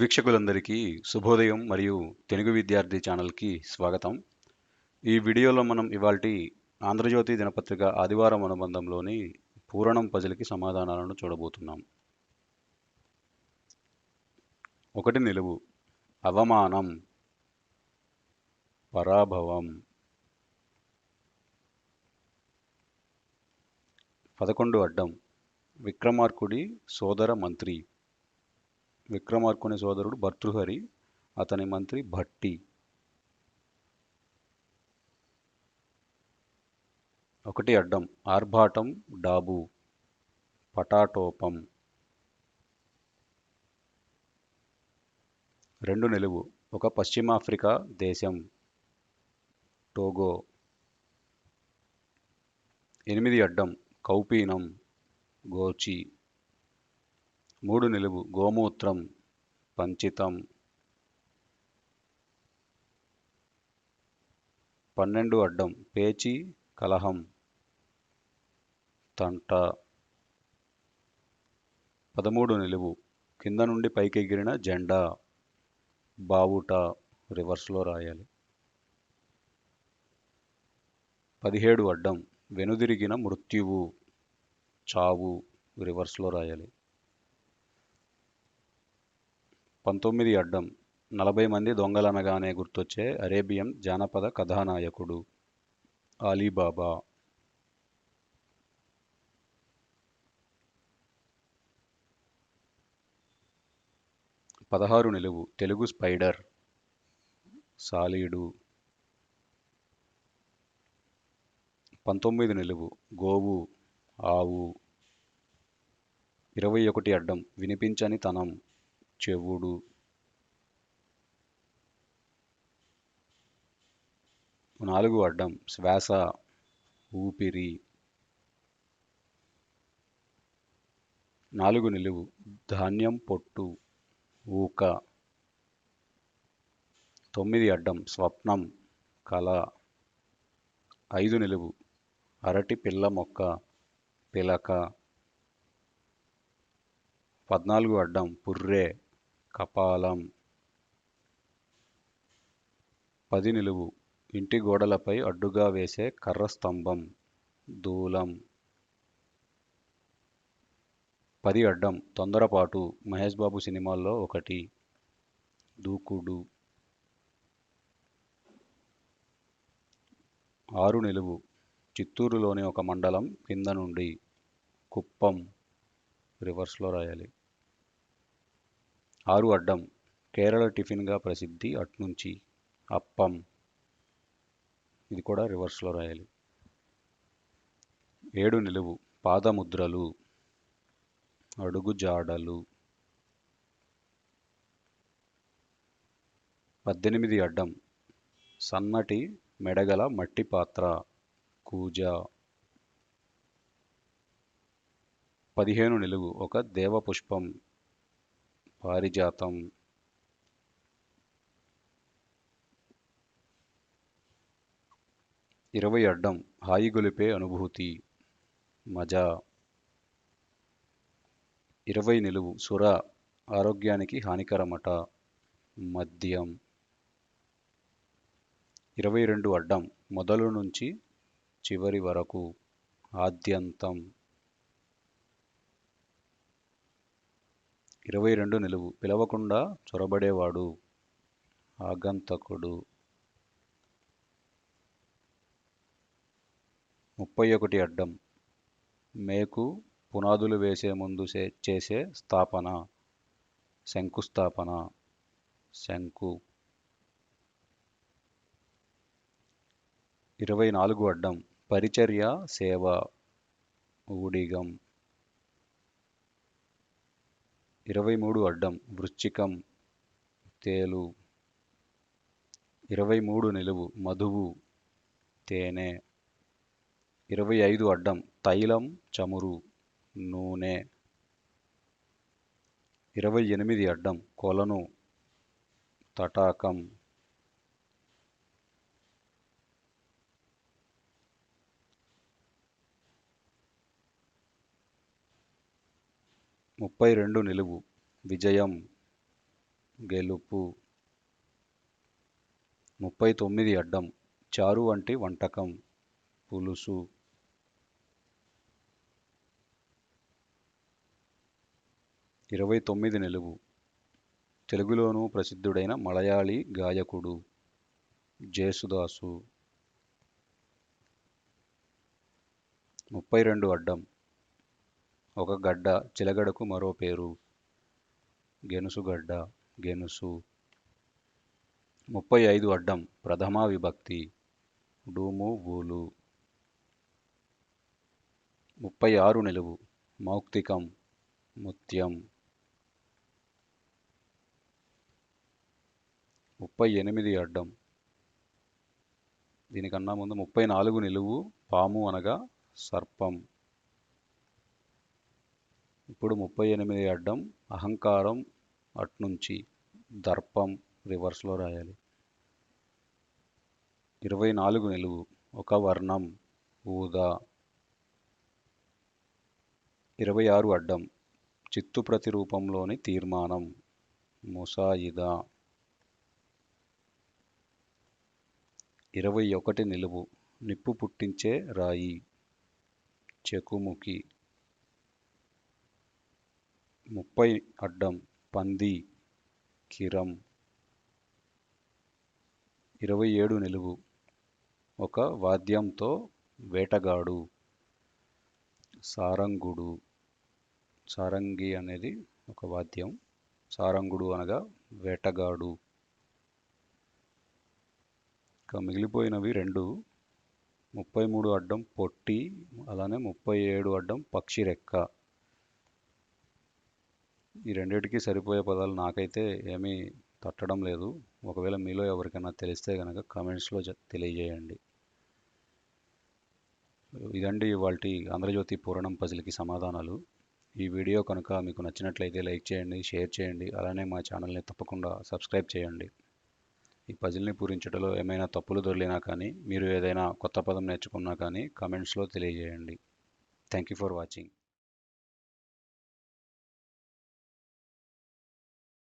వీక్షకులందరికీ శుభోదయం మరియు తెలుగు విద్యార్థి ఛానల్కి స్వాగతం. ఈ వీడియోలో మనం ఇవాల్టి ఆంధ్రజ్యోతి దినపత్రిక ఆదివారం అనుబంధంలోని పూరణం పజిల్కి సమాధానాలను చూడబోతున్నాం. ఒకటి నిలువు. అవమానం పరాభవం. పదకొండు అడ్డం. విక్రమార్కుడి సోదర మంత్రి. విక్రమార్కుని సోదరుడు భర్తృహరి అతని మంత్రి భట్టి. ఒకటి అడ్డం ఆర్భాటం డాబు. పటాటోపం. రెండు నిలువు ఒక పశ్చిమాఫ్రికా దేశం. టోగో. ఎనిమిది అడ్డం కౌపీనం గోచి. మూడు నిలువు. గోమూత్రం పంచితం. పన్నెండు అడ్డం. పేచి కలహం. తంట. పదమూడు నిలువు. కింద నుండి పైకి ఎగిరిన జెండా. బావుట. రివర్స్లో రాయాలి. పదిహేడు అడ్డం. వెనుదిరిగిన మృత్యువు. చావు. రివర్స్లో రాయాలి. పంతొమ్మిది అడ్డం నలభై మంది దొంగలనగానే గుర్తొచ్చే అరేబియన్ జానపద కథానాయకుడు అలీబాబా. పదహారు నిలువు తెలుగు స్పైడర్ సాలీడు. పంతొమ్మిది నిలువు గోవు ఆవు. ఇరవై ఒకటి అడ్డం వినిపించని తనం. చెవుడు నాలుగు అడ్డం శ్వాస ఊపిరి. నాలుగు నిలువు ధాన్యం పొట్టు ఊక. తొమ్మిది అడ్డం స్వప్నం కళ. ఐదు నిలువు అరటి పిల్ల మొక్క పిలక. పద్నాలుగు అడ్డం పుర్రే. కపాలం. పది నిలువు ఇంటి గోడలపై అడ్డుగా వేసే కర్ర స్తంభం దూలం. పది అడ్డం. తొందరపాటు. మహేష్ బాబు సినిమాల్లో ఒకటి. దూకుడు. ఆరు నిలువు చిత్తూరులోని ఒక మండలం కింద నుండి కుప్పం రివర్స్లో రాయాలి. ఆరు అడ్డం కేరళ టిఫిన్గా ప్రసిద్ధి అట్నుంచి అప్పం. ఇది కూడా రివర్స్లో రాయాలి. ఏడు నిలువు పాదముద్రలు అడుగు జాడలు పద్దెనిమిది అడ్డం సన్నటి మెడగల మట్టి పాత్ర కూజ. పదిహేను నిలువు ఒక దేవపుష్పం. పారిజాతం. ఇరవై అడ్డం హాయి గొలిపే అనుభూతి మజా. ఇరవై నిలువు సుర ఆరోగ్యానికి హానికరమట మద్యం. ఇరవై రెండు అడ్డం మొదలు నుంచి చివరి వరకు ఆద్యంతం. ఇరవై రెండు నిలువు. పిలవకుండా చొరబడేవాడు ఆగంతకుడు. ముప్పై ఒకటి అడ్డం. మేకు పునాదులు వేసే ముందు చేసే స్థాపన. శంకుస్థాపన. శంకు. ఇరవై నాలుగు అడ్డం. పరిచర్య సేవ. ఊడిగం. ఇరవై మూడు అడ్డం వృశ్చికం తేలు. ఇరవై మూడు నిలువు మధువు తేనె. ఇరవై ఐదు అడ్డం తైలం చమురు నూనె. ఇరవై ఎనిమిది అడ్డం కొలను తటాకం. ముప్పై రెండు నిలువు. విజయం గెలుపు. ముప్పై తొమ్మిది అడ్డం. చారు వంటి వంటకం. పులుసు. ఇరవై తొమ్మిది నిలువు. తెలుగులోనూ ప్రసిద్ధుడైన మలయాళీ గాయకుడు జేసుదాసు. ముప్పై రెండు అడ్డం. ఒక గడ్డ చిలగడకు మరో పేరు. గెనుసుగడ్డ గెనుసు. ముప్పై ఐదు అడ్డం ప్రథమా విభక్తి. డూము బూలు ముప్పై ఆరు నిలువు మౌక్తికం ముత్యం. ముప్పై ఎనిమిది అడ్డం. దీనికన్నా ముందు ముప్పై నాలుగు నిలువు పాము అనగా సర్పం. ఇప్పుడు ముప్పై ఎనిమిది అడ్డం అహంకారం అట్నుంచి దర్పం రివర్స్లో రాయాలి. ఇరవై నాలుగు నిలువు ఒక వర్ణం ఊదా. ఇరవై ఆరు అడ్డం చిత్తు ప్రతిరూపంలోని తీర్మానం ముసాయిదా. ఇరవై ఒకటి నిలువు నిప్పు పుట్టించే రాయి చెకుముకి. ముప్పై అడ్డం పంది కిరం. ఇరవై ఏడు నిలువు. ఒక వాద్యంతో వేటగాడు. సారంగుడు. సారంగి అనేది ఒక వాద్యం. సారంగుడు అనగా వేటగాడు. ఇంకా మిగిలిపోయినవి రెండు. ముప్పై మూడు అడ్డం పొట్టి అలానే ముప్పై ఏడు అడ్డం పక్షి రెక్క. ఈ రెండిటికి సరిపోయే పదాలు నాకైతే ఏమీ తట్టడం లేదు. ఒకవేళ మీలో ఎవరికైనా తెలిస్తే కనుక కామెంట్స్లో తెలియజేయండి. ఇదండి ఇవాళ ఆంధ్రజ్యోతి పూరణం పజిల్కి సమాధానాలు. ఈ వీడియో కనుక మీకు నచ్చినట్లయితే లైక్ చేయండి షేర్ చేయండి అలానే మా ఛానల్ని తప్పకుండా సబ్స్క్రైబ్ చేయండి. ఈ పజిల్ని పూరించడంలో ఏమైనా తప్పులు దొరికినా కానీ మీరు ఏదైనా కొత్త పదం నేర్చుకున్నా కానీ కామెంట్స్లో తెలియజేయండి. Thank you for watching.